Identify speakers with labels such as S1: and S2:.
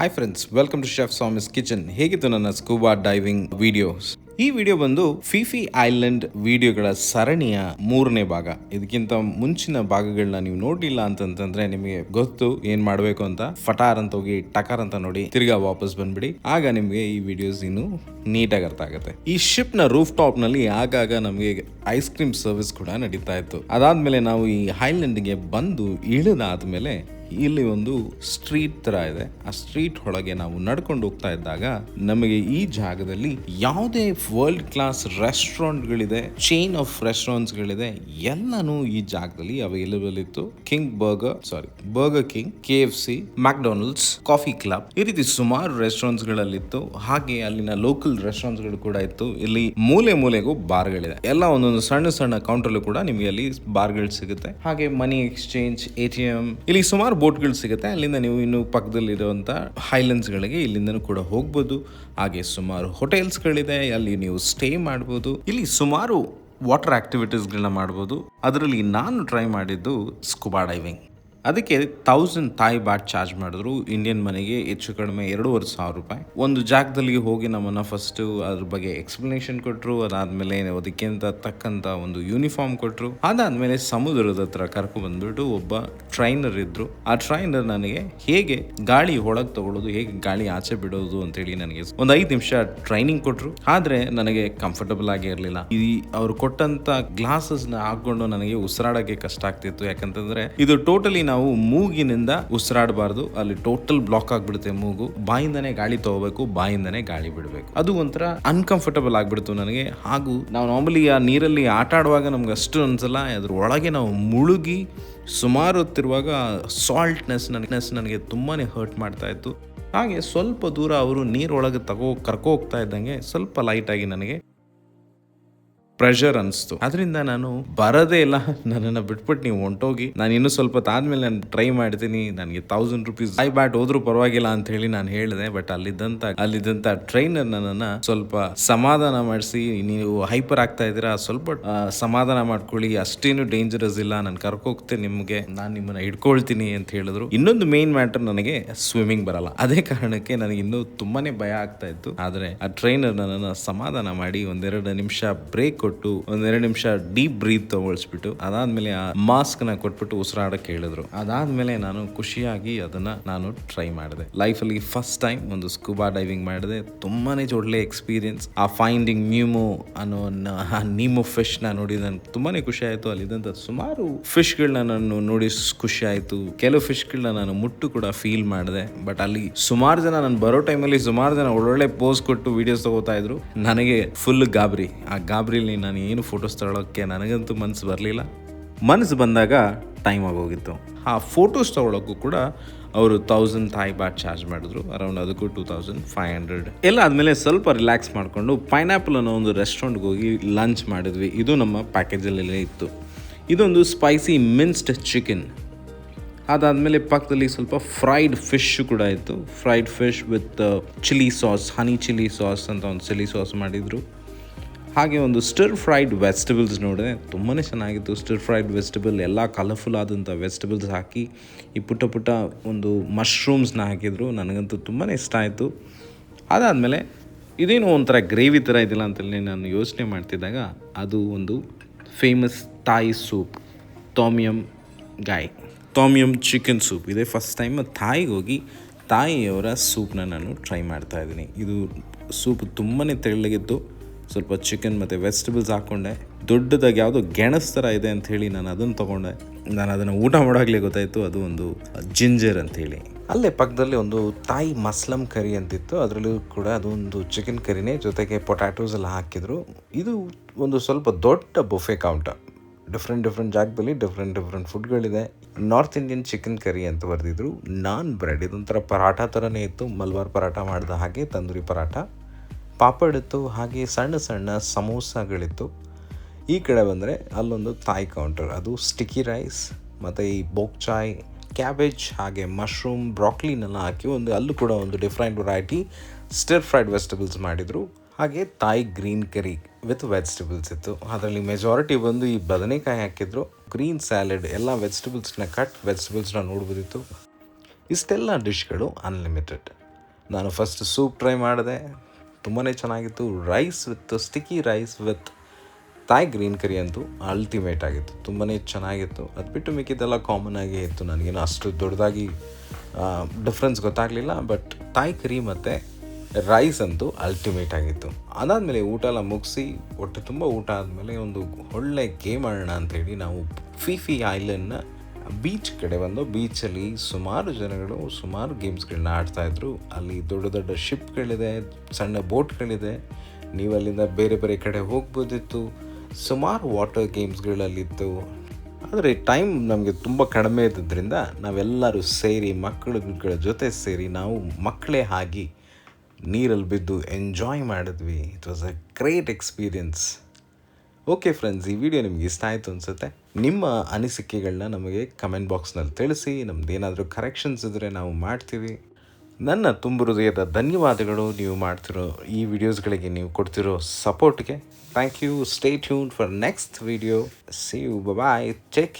S1: Hi friends welcome to chef Sami's kitchen ಹೇಗಿತ್ತು ನನ್ನ scuba diving videos ಈ video ಬಂದು ಫಿಫಿ ಐಲ್ಯಾಂಡ್ ವಿಡಿಯೋಗಳ ಸರಣಿಯ ಮೂರನೇ ಭಾಗ. ಇದಕ್ಕಿಂತ ಮುಂಚಿನ ಭಾಗಗಳನ್ನ ನೀವು ನೋಡಿಲ್ಲ ಅಂತಂದ್ರೆ ನಿಮಗೆ ಗೊತ್ತು ಏನ್ ಮಾಡಬೇಕು ಅಂತ. ಫಟಾರ್ ಅಂತ ಹೋಗಿ, ಟಕಾರ್ ಅಂತ ನೋಡಿ ತಿರ್ಗಾ ವಾಪಸ್ ಬಂದ್ಬಿಡಿ. ಆಗ ನಿಮಗೆ ಈ ವಿಡಿಯೋಸ್ ಇನ್ನು ನೀಟಾಗಿ ಅರ್ಥ ಆಗುತ್ತೆ. ಈ ಶಿಪ್ನ ರೂಫ್ ಟಾಪ್ನಲ್ಲಿ ಆಗಾಗ ನಮಗೆ ಐಸ್ ಕ್ರೀಮ್ ಸರ್ವಿಸ್ ಕೂಡ ನಡೀತಾ ಇತ್ತು. ಅದಾದ್ಮೇಲೆ ನಾವು ಈ ಐಲ್ಯಾಂಡ್ಗೆ ಬಂದು ಇಳಿದಾದ್ಮೇಲೆ ಇಲ್ಲಿ ಒಂದು ಸ್ಟ್ರೀಟ್ ತರ ಇದೆ. ಆ ಸ್ಟ್ರೀಟ್ ಒಳಗೆ ನಾವು ನಡ್ಕೊಂಡು ಹೋಗ್ತಾ ಇದ್ದಾಗ ನಮಗೆ ಈ ಜಾಗದಲ್ಲಿ ಯಾವುದೇ ವರ್ಲ್ಡ್ ಕ್ಲಾಸ್ ರೆಸ್ಟೋರೆಂಟ್ಗಳಿದೆ ಚೈನ್ ಆಫ್ ರೆಸ್ಟೋರೆಂಟ್ಸ್ಗಳಿದೆ ಎಲ್ಲಾನು ಈ ಜಾಗದಲ್ಲಿ ಅವೈಲೇಬಲ್ ಇತ್ತು. King Burger sorry Burger King K F C McDonald's Coffee Club ಈ ರೀತಿ ಸುಮಾರು ರೆಸ್ಟೋರೆಂಟ್ಸ್ ಗಳಲ್ಲಿತ್ತು. ಹಾಗೆ ಅಲ್ಲಿನ ಲೋಕಲ್ ರೆಸ್ಟೋರೆಂಟ್ಸ್ಗಳು ಕೂಡ ಇತ್ತು. ಇಲ್ಲಿ ಮೂಲೆ ಮೂಲೆಗೂ ಬಾರ್ ಬಾರ್ಗಳಿದೆ. ಎಲ್ಲ ಒಂದೊಂದು ಸಣ್ಣ ಸಣ್ಣ ಕೌಂಟರ್ ಕೂಡ ನಿಮಗೆ ಅಲ್ಲಿ ಬಾರ್ಗಳು ಸಿಗುತ್ತೆ. ಹಾಗೆ money exchange A T M ಇಲ್ಲಿ ಸುಮಾರು ಬೋಟ್ಗಳು ಸಿಗುತ್ತೆ. ಅಲ್ಲಿಂದ ನೀವು ಇನ್ನು ಪಕ್ಕದಲ್ಲಿರುವಂಥ ಹೈಲ್ಯಾಂಡ್ಸ್ಗಳಿಗೆ ಇಲ್ಲಿಂದನೂ ಕೂಡ ಹೋಗ್ಬೋದು. ಹಾಗೆ ಸುಮಾರು ಹೋಟೆಲ್ಸ್ಗಳಿದೆ. ಅಲ್ಲಿ ನೀವು ಸ್ಟೇ ಮಾಡ್ಬೋದು. ಇಲ್ಲಿ ಸುಮಾರು ವಾಟರ್ ಆಕ್ಟಿವಿಟೀಸ್ಗಳನ್ನ ಮಾಡ್ಬೋದು. ಅದರಲ್ಲಿ ನಾನು ಟ್ರೈ ಮಾಡಿದ್ದು ಸ್ಕುಬಾ ಡೈವಿಂಗ್. ಅದಕ್ಕೆ ತೌಸಂಡ್ ತಾಯಿ ಬಾಟ್ ಚಾರ್ಜ್ ಮಾಡಿದ್ರು. ಇಂಡಿಯನ್ ಮನೆಗೆ ಹೆಚ್ಚು ಕಡಿಮೆ ಎರಡೂವರೆ ಸಾವಿರ ರೂಪಾಯಿ. ಒಂದು ಜಾಗದಲ್ಲಿ ಹೋಗಿ ನಮ್ಮನ್ನು ಫಸ್ಟ್ ಅದ್ರ ಬಗ್ಗೆ ಎಕ್ಸ್ಪ್ಲನೇಷನ್ ಕೊಟ್ಟರು ಅದಾದಮೇಲೆ ಅದಕ್ಕೆ ಅಂತ ತಕ್ಕಂತ ಒಂದು ಯೂನಿಫಾರ್ಮ್ ಕೊಟ್ಟರು ಅದಾದಮೇಲೆ ಸಮುದ್ರದ ಹತ್ರ ಕರ್ಕೊಂಡ್ಬಂದ್ಬಿಟ್ಟು ಒಬ್ಬ ಟ್ರೈನರ್ ಇದ್ರು. ಆ ಟ್ರೈನರ್ ನನಗೆ ಹೇಗೆ ಗಾಳಿ ಒಳಗೆ ತಗೊಳ್ಳೋದು ಹೇಗೆ ಗಾಳಿ ಆಚೆ ಬಿಡೋದು ಅಂತೇಳಿ ನನಗೆ ಒಂದು ಐದು ನಿಮಿಷ ಟ್ರೈನಿಂಗ್ ಕೊಟ್ಟರು ಆದರೆ ನನಗೆ ಕಂಫರ್ಟಬಲ್ ಆಗಿ ಇರಲಿಲ್ಲ. ಈ ಅವ್ರು ಕೊಟ್ಟಂತ ಗ್ಲಾಸಸ್ನ ಹಾಕೊಂಡು ನನಗೆ ಉಸಿರಾಡಕ್ಕೆ ಕಷ್ಟ ಆಗ್ತಿತ್ತು. ಯಾಕಂತಂದ್ರೆ ಇದು ಟೋಟಲಿ ನಾವು ಮೂಗಿನಿಂದ ಉಸಿರಾಡಬಾರ್ದು. ಅಲ್ಲಿ ಟೋಟಲ್ ಬ್ಲಾಕ್ ಆಗ್ಬಿಡುತ್ತೆ ಮೂಗು. ಬಾಯಿಂದನೇ ಗಾಳಿ ತಗೋಬೇಕು, ಬಾಯಿಂದನೇ ಗಾಳಿ ಬಿಡಬೇಕು. ಅದು ಒಂಥರ ಅನ್ಕಂಫರ್ಟಬಲ್ ಆಗ್ಬಿಡ್ತು ನನಗೆ. ಹಾಗೂ ನಾವು ನಾರ್ಮಲಿ ಆ ನೀರಲ್ಲಿ ಆಟ ಆಡುವಾಗ ನಮ್ಗೆ ಅಷ್ಟು ಅನ್ಸಲ್ಲ. ಅದ್ರ ಒಳಗೆ ನಾವು ಮುಳುಗಿ ಸುಮಾರು ಹೊತ್ತಿರುವಾಗ ಸಾಲ್ಟ್ನೆಸ್ ನನಗೆ ನನಗೆ ತುಂಬಾ ಹರ್ಟ್ ಮಾಡ್ತಾ ಇತ್ತು. ಹಾಗೆ ಸ್ವಲ್ಪ ದೂರ ಅವರು ನೀರೊಳಗೆ ತಗೋ ಕರ್ಕೋ ಹೋಗ್ತಾ ಇದ್ದಂಗೆ ಸ್ವಲ್ಪ ಲೈಟಾಗಿ ನನಗೆ ಪ್ರೆಷರ್ ಅನಿಸ್ತು ಅದರಿಂದ ನಾನು ಬರದೇ ಇಲ್ಲ. ನನ್ನನ್ನು ಬಿಟ್ಬಿಟ್ಟು ನೀವು ಹೊಂಟೋಗಿ, ನಾನು ಇನ್ನೂ ಸ್ವಲ್ಪ ಆದ್ಮೇಲೆ ನಾನು ಟ್ರೈ ಮಾಡ್ತೀನಿ. ನನಗೆ ತೌಸಂಡ್ ರುಪೀಸ್ ಐ ಬ್ಯಾಟ್ ಹೋದ್ರೂ ಪರವಾಗಿಲ್ಲ ಅಂತ ಹೇಳಿ ನಾನು ಹೇಳಿದೆ. ಬಟ್ ಅಲ್ಲಿದ್ದಂತ ಅಲ್ಲಿದ್ದಂತ ಟ್ರೈನರ್ ನನ್ನನ್ನು ಸ್ವಲ್ಪ ಸಮಾಧಾನ ಮಾಡಿಸಿ, ನೀವು ಹೈಪರ್ ಆಗ್ತಾ ಇದ್ದೀರಾ, ಸ್ವಲ್ಪ ಸಮಾಧಾನ ಮಾಡ್ಕೊಳ್ಳಿ. ಅಷ್ಟೇನು ಡೇಂಜರಸ್ ಇಲ್ಲ. ನಾನು ಕರ್ಕೋಗ್ತೇನೆ ನಿಮಗೆ. ನಾನು ನಿಮ್ಮನ್ನ ಹಿಡ್ಕೊಳ್ತೀನಿ ಅಂತ ಹೇಳಿದ್ರು. ಇನ್ನೊಂದು ಮೇನ್ ಮ್ಯಾಟರ್ ನನಗೆ ಸ್ವಿಮ್ಮಿಂಗ್ ಬರಲ್ಲ. ಅದೇ ಕಾರಣಕ್ಕೆ ನನಗೆ ಇನ್ನೂ ತುಂಬಾನೇ ಭಯ ಆಗ್ತಾ ಇತ್ತು. ಆದ್ರೆ ಆ ಟ್ರೈನರ್ ನನ್ನನ್ನು ಸಮಾಧಾನ ಮಾಡಿ ಒಂದೆರಡು ನಿಮಿಷ ಬ್ರೇಕ್ ಕೊಟ್ಟು ಒಂದೆರಡು ನಿಮಿಷ ಡೀಪ್ ಬ್ರೀತ್ ತಗೊಳ್ಸ್ಬಿಟ್ಟು, ಅದಾದ್ಮೇಲೆ ಆ ಮಾಸ್ಕ್ನ ಕೊಟ್ಬಿಟ್ಟು ಉಸಿರಾಡಕ್ಕೆ ಹೇಳಿದ್ರು. ಅದಾದ್ಮೇಲೆ ನಾನು ಖುಷಿಯಾಗಿ ಅದನ್ನ ನಾನು ಟ್ರೈ ಮಾಡಿದೆ. ಲೈಫ್ ಅಲ್ಲಿ ಫಸ್ಟ್ ಟೈಮ್ ಒಂದು ಸ್ಕೂಬಾ ಡೈವಿಂಗ್ ಮಾಡಿದೆ. ತುಂಬಾನೇ ಒಳ್ಳೆ ಎಕ್ಸ್ಪೀರಿಯನ್ಸ್ ಆ ಫೈಂಡಿಂಗ್ ನ್ಯೂಮೋ ಅನ್ನೋ ನೀಮೋ ಫಿಶ್ನ ನೋಡಿ ನನ್ಗೆ ತುಂಬಾನೇ ಖುಷಿ ಆಯ್ತು. ಅಲ್ಲಿದ್ದಂತ ಸುಮಾರು ಫಿಶ್ ಗಳನ್ನ ನಾನು ನೋಡಿ ಖುಷಿ ಆಯ್ತು. ಕೆಲವು ಫಿಶ್ ಗಳನ್ನ ನಾನು ಮುಟ್ಟು ಕೂಡ ಫೀಲ್ ಮಾಡಿದೆ. ಬಟ್ ಅಲ್ಲಿ ಸುಮಾರು ಜನ, ನಾನು ಬರೋ ಟೈಮಲ್ಲಿ ಸುಮಾರು ಜನ ಒಳ್ಳೊಳ್ಳೆ ಪೋಸ್ ಕೊಟ್ಟು ವಿಡಿಯೋಸ್ ತಗೋತಾ ಇದ್ರು. ನನಗೆ ಫುಲ್ ಗಾಬರಿ. ಆ ಗಾಬರಿಲಿ ನಾನು ಏನು ಫೋಟೋಸ್ ತಗೊಳ್ಳೋಕ್ಕೆ ನನಗಂತೂ ಮನಸ್ಸು ಬರಲಿಲ್ಲ. ಮನಸ್ಸು ಬಂದಾಗ ಟೈಮ್ ಆಗೋಗಿತ್ತು. ಆ ಫೋಟೋಸ್ ತಗೊಳ್ಳೋಕ್ಕೂ ಕೂಡ ಅವರು ತೌಸಂಡ್ ಥಾಯ್ ಬಾಟ್ ಚಾರ್ಜ್ ಮಾಡಿದ್ರು. ಅರೌಂಡ್ ಅದಕ್ಕೂ ಟೂ ತೌಸಂಡ್ ಫೈವ್ ಹಂಡ್ರೆಡ್ ಎಲ್ಲ ಆದಮೇಲೆ ಸ್ವಲ್ಪ ರಿಲ್ಯಾಕ್ಸ್ ಮಾಡಿಕೊಂಡು ಪೈನಾಪಲ್ ಅನ್ನೋ ಒಂದು ರೆಸ್ಟೋರೆಂಟ್ಗೆ ಹೋಗಿ ಲಂಚ್ ಮಾಡಿದ್ವಿ. ಇದು ನಮ್ಮ ಪ್ಯಾಕೇಜಲ್ಲೇ ಇತ್ತು. ಇದೊಂದು ಸ್ಪೈಸಿ ಮಿನ್ಸ್ಡ್ ಚಿಕನ್ ಅದಾದಮೇಲೆ ಪಕ್ಕದಲ್ಲಿ ಸ್ವಲ್ಪ ಫ್ರೈಡ್ ಫಿಶ್ ಕೂಡ ಇತ್ತು. Fried fish with chilli sauce honey chilli sauce ಅಂತ ಒಂದು ಚಿಲ್ಲಿ ಸಾಸ್ ಮಾಡಿದರು. ಹಾಗೆ ಒಂದು ಸ್ಟರ್ ಫ್ರೈಡ್ ವೆಜಿಟೇಬಲ್ಸ್ ನೋಡಿದೆ ತುಂಬಾ ಚೆನ್ನಾಗಿತ್ತು. ಸ್ಟರ್ ಫ್ರೈಡ್ ವೆಜಿಟೇಬಲ್ ಎಲ್ಲ ಕಲರ್ಫುಲ್ ಆದಂಥ ವೆಜಿಟೇಬಲ್ಸ್ ಹಾಕಿ, ಈ ಪುಟ್ಟ ಪುಟ್ಟ ಒಂದು ಮಶ್ರೂಮ್ಸ್ನ ಹಾಕಿದರು. ನನಗಂತೂ ತುಂಬಾ ಇಷ್ಟ ಆಯಿತು. ಅದಾದಮೇಲೆ ಇದೇನು ಒಂಥರ ಗ್ರೇವಿ ಥರ ಇದಿಲ್ಲ ಅಂತೇಳಿ ನಾನು ಯೋಚನೆ ಮಾಡ್ತಿದ್ದಾಗ ಅದು ಒಂದು famous Thai soup tom yum gai tom yum chicken soup ಇದೇ ಫಸ್ಟ್ ಟೈಮ್ ತಾಯಿಗೆ ಹೋಗಿ ತಾಯಿಯವರ ಸೂಪ್ನ ನಾನು ಟ್ರೈ ಮಾಡ್ತಾ ಇದ್ದೀನಿ. ಇದು ಸೂಪ್ ತುಂಬಾ ತೆಳ್ಳಗಿತ್ತು ಸ್ವಲ್ಪ ಚಿಕನ್ ಮತ್ತು ವೆಜಿಟೇಬಲ್ಸ್ ಹಾಕ್ಕೊಂಡೆ ದೊಡ್ಡದಾಗಿ ಯಾವುದೋ ಗೆಣಸ್ ಥರ ಇದೆ ಅಂತ ಹೇಳಿ ನಾನು ಅದನ್ನು ತೊಗೊಂಡೆ. ನಾನು ಅದನ್ನು ಊಟ ಮಾಡೋಕ್ಲೇ ಗೊತ್ತಾಯಿತು, ಅದು ಒಂದು ಜಿಂಜರ್ ಅಂಥೇಳಿ ಅಲ್ಲೇ ಪಕ್ಕದಲ್ಲಿ ಒಂದು ತಾಯಿ ಮಸ್ಲಮ್ ಕರಿ ಅಂತಿತ್ತು. ಅದರಲ್ಲೂ ಕೂಡ ಅದೊಂದು ಚಿಕನ್ ಕರಿನೇ ಜೊತೆಗೆ ಪೊಟ್ಯಾಟೋಸ್ ಎಲ್ಲ ಹಾಕಿದರು. ಇದು ಒಂದು ಸ್ವಲ್ಪ ದೊಡ್ಡ ಬುಫೆ ಕೌಂಟರ್ ಡಿಫ್ರೆಂಟ್ ಡಿಫ್ರೆಂಟ್ ಜಾಗದಲ್ಲಿ ಡಿಫ್ರೆಂಟ್ ಡಿಫ್ರೆಂಟ್ ಫುಡ್ಗಳಿದೆ ನಾರ್ತ್ ಇಂಡಿಯನ್ ಚಿಕನ್ ಕರಿ ಅಂತ ಬರೆದಿದ್ರು. ನಾನ್ ಬ್ರೆಡ್ ಇದೊಂಥರ ಪರಾಠ ಥರನೇ ಇತ್ತು. ಮಲ್ಬಾರ್ ಪರಾಠ ಮಾಡಿದ ಹಾಗೆ, ತಂದೂರಿ ಪರಾಠ. ಪಾಪಡ್ ಇತ್ತು ಹಾಗೆ ಸಣ್ಣ ಸಣ್ಣ ಸಮೋಸಗಳಿತ್ತು. ಈ ಕಡೆ ಬಂದರೆ ಅಲ್ಲೊಂದು ತಾಯಿ ಕೌಂಟರ್ ಅದು ಸ್ಟಿಕ್ಕಿ ರೈಸ್ ಮತ್ತು ಈ ಬೋಕ್ ಚಾಯ್ ಕ್ಯಾಬೇಜ್ ಹಾಗೆ ಮಶ್ರೂಮ್ ಬ್ರಾಕ್ಲಿನೆಲ್ಲ ಹಾಕಿ ಒಂದು ಅಲ್ಲೂ ಕೂಡ ಒಂದು different variety stir fried vegetables ಮಾಡಿದರು. ಹಾಗೆ ತಾಯಿ ಗ್ರೀನ್ ಕರಿ ವಿತ್ ವೆಜಿಟೇಬಲ್ಸ್ ಇತ್ತು. ಅದರಲ್ಲಿ ಮೆಜಾರಿಟಿ ಬಂದು ಈ ಬದನೆಕಾಯಿ ಹಾಕಿದ್ರು. ಗ್ರೀನ್ ಸ್ಯಾಲೆಡ್ ಎಲ್ಲ ವೆಜಿಟೇಬಲ್ಸ್ನ ಕಟ್ ವೆಜಿಟೇಬಲ್ಸ್ನ ನೋಡ್ಬೋದಿತ್ತು. ಇಷ್ಟೆಲ್ಲ ಡಿಶ್ಗಳು ಅನ್ಲಿಮಿಟೆಡ್ ನಾನು ಫಸ್ಟ್ ಸೂಪ್ ಟ್ರೈ ಮಾಡಿದೆ. ತುಂಬಾ ಚೆನ್ನಾಗಿತ್ತು. Rice with sticky rice with Thai green curry ಅಂತೂ ಅಲ್ಟಿಮೇಟ್ ಆಗಿತ್ತು. ತುಂಬಾ ಚೆನ್ನಾಗಿತ್ತು. ಅದು ಬಿಟ್ಟು ಮಿಕ್ಕಿದ್ದೆಲ್ಲ ಕಾಮನ್ ಆಗೇ ಇತ್ತು ನನಗೇನು ಅಷ್ಟು ದೊಡ್ಡದಾಗಿ ಡಿಫ್ರೆನ್ಸ್ ಗೊತ್ತಾಗಲಿಲ್ಲ ಬಟ್ ತಾಯ್ ಕರಿ ಮತ್ತು ರೈಸ್ ಅಂತೂ ಅಲ್ಟಿಮೇಟ್ ಆಗಿತ್ತು. ಅದಾದಮೇಲೆ ಊಟ ಎಲ್ಲ ಮುಗಿಸಿ ಹೊಟ್ಟೆ ತುಂಬ ಊಟ ಆದಮೇಲೆ ಒಂದು ಒಳ್ಳೆ ಗೇಮ್ ಆಡೋಣ ಅಂಥೇಳಿ ನಾವು ಫಿಫಿ ಐಲ್ಯಾಂಡ್ನ ಬೀಚ್ ಕಡೆ ಬಂದು ಬೀಚಲ್ಲಿ ಸುಮಾರು ಜನಗಳು, ಸುಮಾರು ಗೇಮ್ಸ್ಗಳನ್ನ ಆಡ್ತಾಯಿದ್ರು ಅಲ್ಲಿ ದೊಡ್ಡ ದೊಡ್ಡ ಶಿಪ್ಗಳಿದೆ, ಸಣ್ಣ ಬೋಟ್ಗಳಿದೆ. ನೀವು ಅಲ್ಲಿಂದ ಬೇರೆ ಬೇರೆ ಕಡೆ ಹೋಗ್ಬೋದಿತ್ತು. ಸುಮಾರು ವಾಟರ್ ಗೇಮ್ಸ್ಗಳಲ್ಲಿತ್ತು. ಆದರೆ ಟೈಮ್ ನಮಗೆ ತುಂಬ ಕಡಿಮೆ ಇದ್ದಿದ್ದರಿಂದ ನಾವೆಲ್ಲರೂ ಸೇರಿ, ಮಕ್ಕಳುಗಳ ಜೊತೆ ಸೇರಿ ನಾವು ಮಕ್ಕಳೇ ಆಗಿ ನೀರಲ್ಲಿ ಬಿದ್ದು ಎಂಜಾಯ್ ಮಾಡಿದ್ವಿ. It was a great experience okay friends ಈ ವಿಡಿಯೋ ನಿಮ್ಗೆ ಇಷ್ಟ ಆಯಿತು ಅನಿಸುತ್ತೆ, ನಿಮ್ಮ ಅನಿಸಿಕೆಗಳನ್ನ ನಮಗೆ ಕಮೆಂಟ್ ಬಾಕ್ಸ್ನಲ್ಲಿ ತಿಳಿಸಿ, ನಮ್ದು ಏನಾದರೂ ಕರೆಕ್ಷನ್ಸ್ ಇದ್ದರೆ ನಾವು ಮಾಡ್ತೀವಿ. ನನ್ನ ತುಂಬ ಹೃದಯದ ಧನ್ಯವಾದಗಳು, ನೀವು ಮಾಡ್ತಿರೋ ಈ ವಿಡಿಯೋಸ್ಗಳಿಗೆ ನೀವು ಕೊಡ್ತಿರೋ ಸಪೋರ್ಟ್ಗೆ thank you stay tuned for next video see you bye check